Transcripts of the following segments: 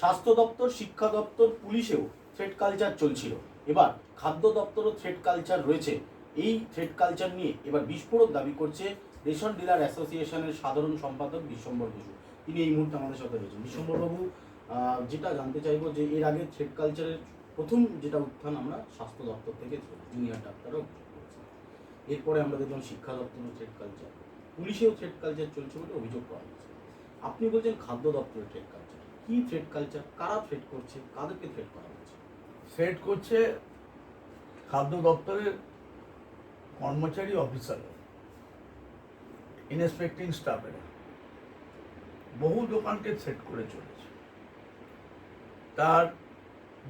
স্বাস্থ্য দপ্তর, শিক্ষা দপ্তর, পুলিশেও থ্রেড কালচার চলছিল। এবার খাদ্য দপ্তরও থ্রেড কালচার রয়েছে। এই থ্রেড কালচার নিয়ে এবার বিস্ফোরক দাবি করছে রেশন ডিলার অ্যাসোসিয়েশনের সাধারণ সম্পাদক বিশ্বম্বর বসু। তিনি এই মুহূর্তে আমাদের সাথে রয়েছেন। বিশ্বম্বরবাবু যেটা জানতে চাইব যে এর আগে থ্রেড কালচারের প্রথম যেটা উত্থান আমরা স্বাস্থ্য দপ্তর থেকে জুনিয়র ডাক্তারও এরপরে আমরা দেখলাম শিক্ষা দপ্তরের থ্রেড কালচার পুলিশেও থ্রেড কালচার চলছে বলে অভিযোগ হয়েছে আপনি বলছেন খাদ্য দপ্তরের থ্রেড কালচার কি থ্রেড কালচার কারা থ্রেড করছে, কাদেরকে থ্রেড করা হচ্ছে? সেট করছে খাদ্য দপ্তরের কর্মচারী অফিসার ইনস্পেক্টিং স্টাফেরা বহু দোকানকে সেট করে চলেছে। তার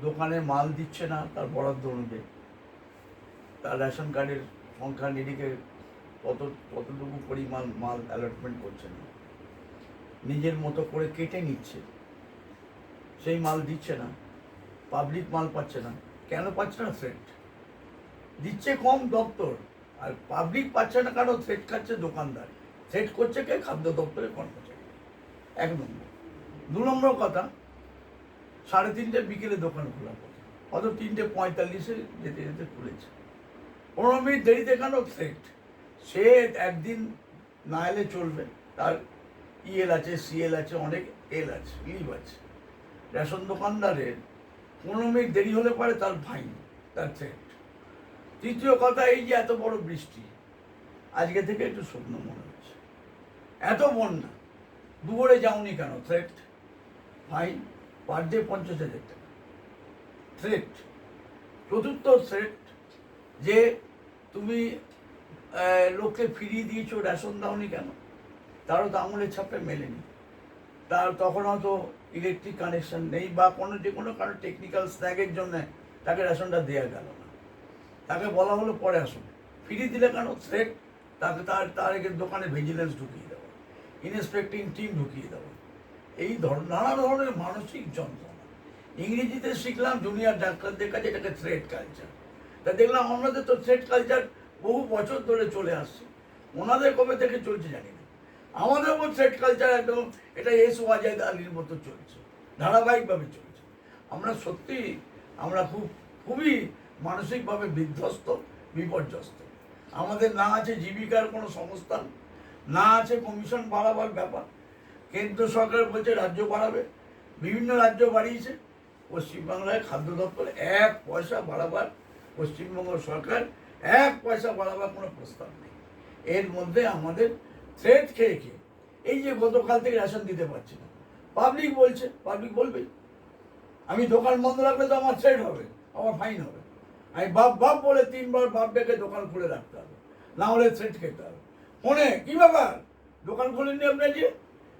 দোকানে মাল দিচ্ছে না, তার বরাদ্দ অনুযায়ী। তার রেশন কার্ডের সংখ্যা নিরিখে কত, কতটুকু পরিমাণ মাল অ্যালটমেন্ট করছে না। নিজের মতো করে কেটে নিচ্ছে। সেই মাল দিচ্ছে না। পাবলিক মাল পাচ্ছে না। কেন পাচ্ছে না থ্রেট দিচ্ছে কম দপ্তর। আর পাবলিক পাচ্ছে না কারণ থ্রেট খাচ্ছে দোকানদার। থ্রেট করছে কে? খাদ্য দপ্তরের কর্মচারী। এক নম্বর। দু নম্বর কথা, সাড়ে তিনটে বিকেলে দোকান খোলা কথা। অত তিনটে পঁয়তাল্লিশে যেতে যেতে খুলেছে। পনেরো মিনিট দেরিতে কেন থ্রেট সে একদিন না এলে চলবে। তার ইএল আছে সিএল আছে, অনেক এল আছে লিভ আছে। রেশন দোকানদারের পনেরো মিনিট দেরি হলে পারে তার ফাইন তার থ্রেট তৃতীয় কথা এই যে এত বড় বৃষ্টি, আজকে থেকে একটু শুকনো মনে হচ্ছে। এত বন্যা দুপুরে যাওনি কেন? থ্রেট ফাইন পার ডে পঞ্চাশ হাজার টাকা। থ্রেট চতুর্থ থ্রেট যে তুমি লোককে ফিরিয়ে দিয়েছ, রেশন দাওনি কেন? তারও তো আঙুলের ছাপে মেলেনি। তার তখন হয়তো ইলেকট্রিক কানেকশন নেই বা কোনো যে কোনো কারও টেকনিক্যাল স্ন্যাগের জন্য তাকে রেশনটা দেওয়া গেল না। তাকে বলা হলো, পরে আসুন। ফিরিয়ে দিলে কেন? থ্রেট তাকে তার তার দোকানে ভিজিলেন্স ঢুকিয়ে দেওয়া ইনস্পেক্টিং টিম ঢুকিয়ে দেওয়া এই ধর, নানা ধরনের মানসিক যন্ত্রণা। ইংরেজিতে শিখলাম জুনিয়র ডাক্তারদের কাছে এটাকে থ্রেড কালচার তা দেখলাম, আমাদের তো থ্রেড কালচার বহু বছর ধরে চলে আসছে। ওনাদের কবে থেকে চলছে জানি না। আমাদের উপর থ্রেড কালচার একদম, এটা এস ওয়াজাদ আলীর মতো চলছে, ধারাবাহিকভাবে চলছে। আমরা সত্যি, আমরা খুব, খুবই মানসিকভাবে বিধ্বস্ত, বিপর্যস্ত। আমাদের না আছে জীবিকার কোনো সংস্থান, না আছে কমিশন বাড়াবার ব্যাপার। কেন্দ্র সরকার বলছে রাজ্য বাড়াবে, বিভিন্ন রাজ্য বাড়িয়েছে। পশ্চিমবাংলায় খাদ্য দপ্তর এক পয়সা বাড়াবার পশ্চিমবঙ্গ সরকার এক পয়সা বাড়াবার কোনো প্রস্তাব নেই। এর মধ্যে আমাদের থ্রেট খেয়ে খেয়ে এই যে গতকাল থেকে রেশন দিতে পারছি না। পাবলিক বলছে পাবলিক বলবেই। আমি দোকান বন্ধ রাখলে তো আমার থ্রেট হবে আমার ফাইন হবে। আমি বাপ বাপ বলে তিনবার বাপ ডেকে দোকান খুলে রাখতে হবে না হলে থ্রেট খেতে হবে। ফোনে কি ব্যাপার? দোকান খোলেননি আপনি আজকে?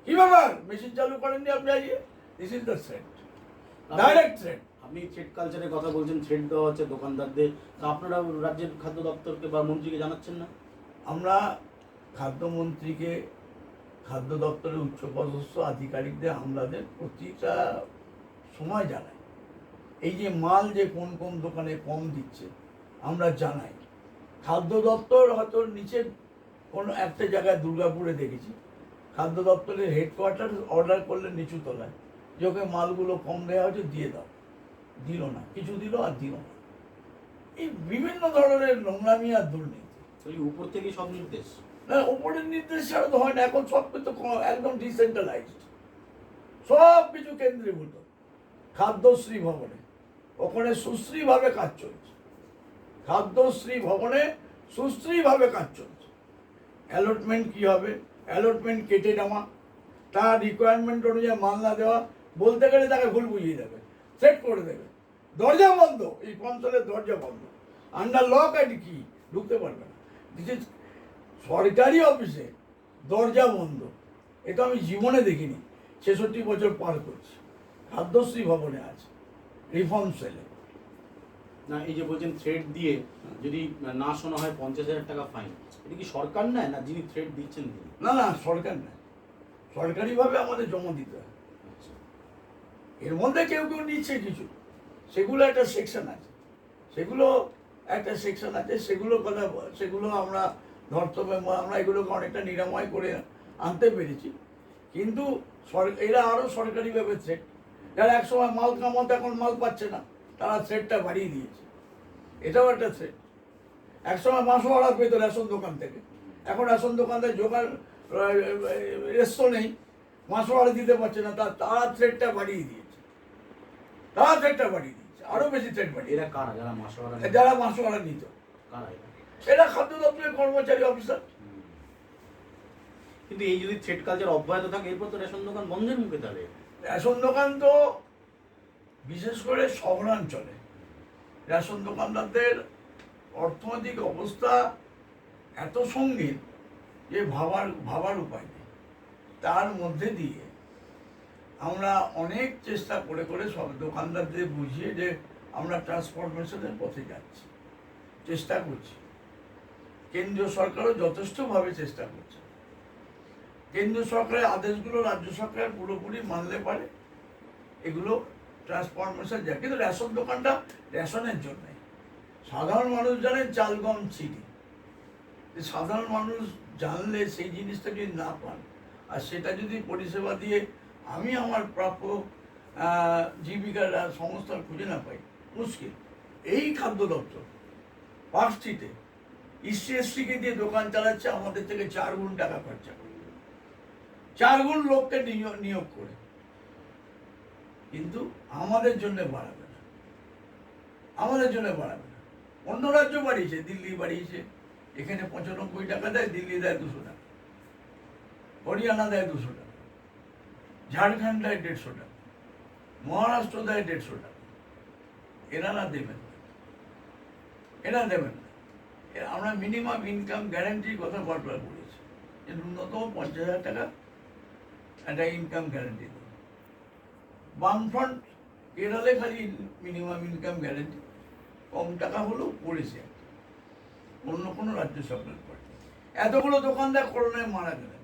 কি ব্যাপার? মেশিন চালু করেননি আপনি আজকে? This is the threat direct threat আপনি থ্রেড কালচারের কথা বলছেন থ্রেড দেওয়া হচ্ছে দোকানদারদের। তা আপনারা রাজ্যের খাদ্য দপ্তরকে বা মন্ত্রীকে জানাচ্ছেন না? আমরা খাদ্যমন্ত্রীকে খাদ্য দপ্তরের উচ্চপদস্থ আধিকারিকদের আমলাদের প্রতিটা সময় জানাই এই যে মাল যে কোন কোন দোকানে কম দিচ্ছে, আমরা জানাই। খাদ্য দপ্তর হয়তো নিচে কোনো একটা জায়গায় দুর্গাপুরে দেখেছি। খাদ্য দপ্তরের হেডকোয়ার্টার অর্ডার করলে নিচু তলায়। যে ওকে মালগুলো কম দেওয়া হচ্ছে দিয়ে দাও। দিল না। কিছু দিল আর দিল না। এই বিভিন্ন ধরনের নোংরামি আর দুর্নীতি। উপর থেকে সব নির্দেশ? না, উপরের নির্দেশ তো হয় না, এখন সব কিছু একদম ডিসেন্ট্রালাইজড সব কিছু কেন্দ্রীভূত, খাদ্যশ্রী ভবনে। ওখানে সুশ্রীভাবে কাজ চলছে। খাদ্যশ্রী ভবনে সুশ্রীভাবে কাজ চলছে। অ্যালটমেন্ট কি হবে? অ্যালটমেন্ট কেটে নেওয়া, তার রিকোয়ারমেন্ট অনুযায়ী মাল না দেওয়া, বলতে গেলে তাকে ভুল বুঝিয়ে দেবে সেট করে দেবে। দরজা বন্ধ, এই পঞ্চলের দরজা বন্ধ। আন্ডার লক অ্যান্ড কি? ঢুকতে পারবে না। দিস ইজ সরকারি অফিসে দরজা বন্ধ। এটা আমি জীবনে দেখিনি। ছেষট্টি বছর পার করছি। খাদ্যশ্রী ভবনে আছে। রিফর্ম সেলে। না এই যে বলছেন থ্রেড দিয়ে যদি না শোনা হয় পঞ্চাশ হাজার টাকা ফাইন এটা কি সরকার নেয় না যিনি থ্রেড দিচ্ছেন তিনি? না না সরকার নেয়। সরকারিভাবে আমাদের জমা দিতে হয়। আচ্ছা। এর মধ্যে কেউ কেউ নিচ্ছে কিছু। সেগুলো একটা সেকশন আছে। সেগুলো একটা সেকশন আছে। সেগুলো কথা সেগুলো আমরা ধর্তব্যে আমরা এগুলোকে অনেকটা নিরাময় করে আনতে পেরেছি। কিন্তু এরা আরও সরকারিভাবে থ্রেট যারা একসময় মাল কামাতো এখন মাল পাচ্ছে না। তারা থ্রেডটা বাড়িয়ে দিয়েছে। এটাও একটা থ্রেড একসময় ভাড়া পেতো রেশন দোকান থেকে। এখন রেশন দোকান থেকে জোগাড় রেস্তো নেই। ভাড়া দিতে পারছে না। তা- তারা থ্রেডটা বাড়িয়ে দিয়েছে। তারা থ্রেডটা বাড়িয়ে দিয়েছে। আরও বেশি থ্রেড বাড়িয়ে যারা মাসোয়ারা নিত? কারা এরা? খাদ্য দপ্তরের কর্মচারী অফিসার কিন্তু এই যদি থ্রেড কালচার অব্যাহত থাকে এরপর তো রেশন দোকান বন্ধের মুখে তাহলে। রেশন দোকান তো বিশেষ করে শহরাঞ্চলে। রেশন দোকানদারদের অর্থনৈতিক অবস্থা এত সঙ্গীন যে ভাবার ভাবার উপায় নেই। তার মধ্যে দিয়ে আমরা অনেক চেষ্টা করে করে সব দোকানদারদের বুঝিয়ে যে আমরা ট্রান্সফরমেশনের পথে যাচ্ছি। চেষ্টা করছি। কেন্দ্রীয় সরকারও যথেষ্টভাবে চেষ্টা করছে। কেন্দ্র সরকারের আদেশগুলো রাজ্য সরকার পুরোপুরি মানলে পারে। এগুলো ট্রান্সফরমেশন যায় কিন্তু রেশন দোকানটা রেশনের জন্য। সাধারণ মানুষ জানেন চাল গম চিনি সাধারণ মানুষ জানলে সেই জিনিসটা যদি না পান, আর সেটা যদি পরিষেবা দিয়ে আমি আমার প্রাপ্য জীবিকার আর সংস্থান খুঁজে না পাই, মুশকিল। এই খাদ্য দপ্তর, পার্ক স্ট্রিটে ইসি এসটিকে দিয়ে দোকান চালাচ্ছে, আমাদের থেকে চার গুণ টাকা খরচা করে। চার গুণ লোককে নিয়োগ করে। কিন্তু আমাদের জন্য বাড়াবে না। আমাদের জন্য বাড়াবে না। অন্য রাজ্য বাড়িয়েছে, দিল্লি বাড়িয়েছে। এখানে পঁচানব্বই টাকা দেয়, দিল্লি দেয় দুশো টাকা। হরিয়ানা দেয় দুশো টাকা। ঝাড়খণ্ড দেয় দেড়শো টাকা। মহারাষ্ট্র দেয় দেড়শো টাকা। না দেবেন এরা দেবেন না। আমরা মিনিমাম ইনকাম গ্যারান্টির কথা বারবার বলেছি। যে ন্যূনতম পঞ্চাশ হাজার টাকা একটা ইনকাম গ্যারান্টি বামফ্রন্ট কেরালে খালি মিনিমাম ইনকাম গ্যারান্টি কম টাকা হলেও পড়েছে। অন্য কোনো রাজ্য সরকার করে। এতগুলো দোকানদার করোনায় মারা গেলেন।